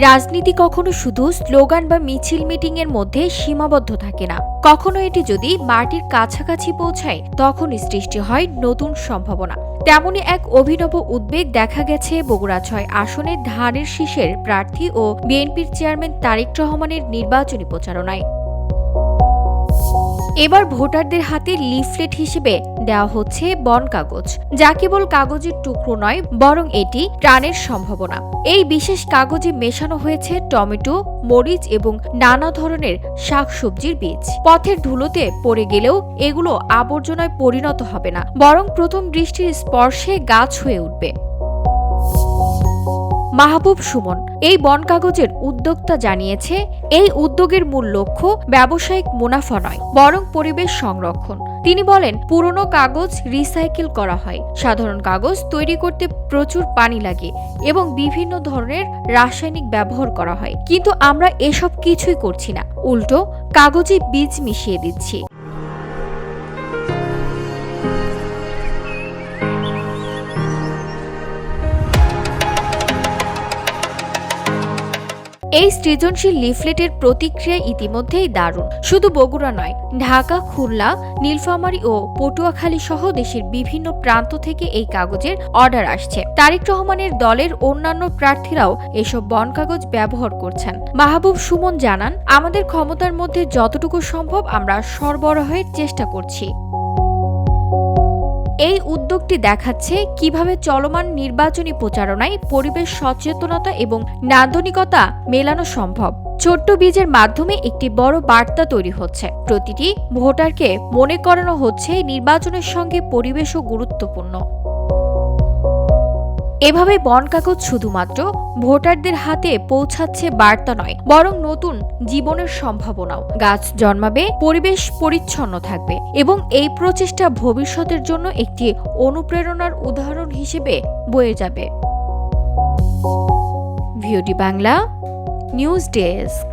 রাজনীতি কখনো শুধু স্লোগান বা মিছিল মিটিং এর মধ্যে সীমাবদ্ধ থাকে না। কখনো এটি যদি মাটির কাছাকাছি পৌঁছায়, তখনই সৃষ্টি হয় নতুন সম্ভাবনা। তেমনই এক অভিনব উদ্বেগ দেখা গেছে বগুড়া ছয় আসনের ধানের শীষের প্রার্থী ও বিএনপির চেয়ারম্যান তারেক রহমানের নির্বাচনী প্রচারণায়। এবার ভোটারদের হাতে লিফলেট হিসেবে দেওয়া হচ্ছে বন কাগজ। যা কেবল কাগজের টুকরো নয়, বরং এটি প্রাণের সম্ভাবনা। এই বিশেষ কাগজে মেশানো হয়েছে টমেটো, মরিচ এবং নানা ধরনের শাকসবজির বীজ। পথের ধুলোতে পড়ে গেলেও এগুলো আবর্জনায় পরিণত হবে না, বরং প্রথম দৃষ্টির স্পর্শে গাছ হয়ে উঠবে। মাহবুব সুমন। এই বন কাগজের উদ্যোক্তা জানিয়েছে, এই উদ্যোগের মূল লক্ষ্য ব্যবসায়িক মুনাফা নয়, বরং পরিবেশ সংরক্ষণ। তিনি বলেন, পুরনো কাগজ রিসাইকেল করা হয়। সাধারণ কাগজ তৈরি করতে প্রচুর পানি লাগে এবং বিভিন্ন ধরনের রাসায়নিক ব্যবহার করা হয়। কিন্তু আমরা এসব কিছুই করছি না। উল্টো, কাগজে বীজ মিশিয়ে দিচ্ছি। এই সৃজনশীল লিফলেটের প্রতিক্রিয়া ইতিমধ্যেই দারুণ। শুধু বগুড়া নয়, ঢাকা, খুলনা, নীলফামারী ও পটুয়াখালী সহ দেশের বিভিন্ন প্রান্ত থেকে এই কাগজের অর্ডার আসছে। তারেক রহমানের দলের অন্যান্য প্রার্থীরাও এসব বন কাগজ ব্যবহার করছেন। মাহবুব সুমন জানান, আমাদের ক্ষমতার মধ্যে যতটুকু সম্ভব আমরা সরবরাহের চেষ্টা করছি। এই উদ্যোগটি দেখাচ্ছে কীভাবে চলমান নির্বাচনী প্রচারণায় পরিবেশ সচেতনতা এবং নান্দনিকতা মেলানো সম্ভব। ছোট্ট বীজের মাধ্যমে একটি বড় বার্তা তৈরি হচ্ছে। প্রতিটি ভোটারকে মনে করানো হচ্ছে নির্বাচনের সঙ্গে পরিবেশও গুরুত্বপূর্ণ। এভাবে বন কাগজ শুধুমাত্র ভোটারদের হাতে পৌঁছাচ্ছে বার্তা নয়, বরং নতুন জীবনের সম্ভাবনাও। গাছ জন্মাবে, পরিবেশ পরিচ্ছন্ন থাকবে, এবং এই প্রচেষ্টা ভবিষ্যতের জন্য একটি অনুপ্রেরণার উদাহরণ হিসেবে বয়ে যাবে। VOD Bangla, news desk.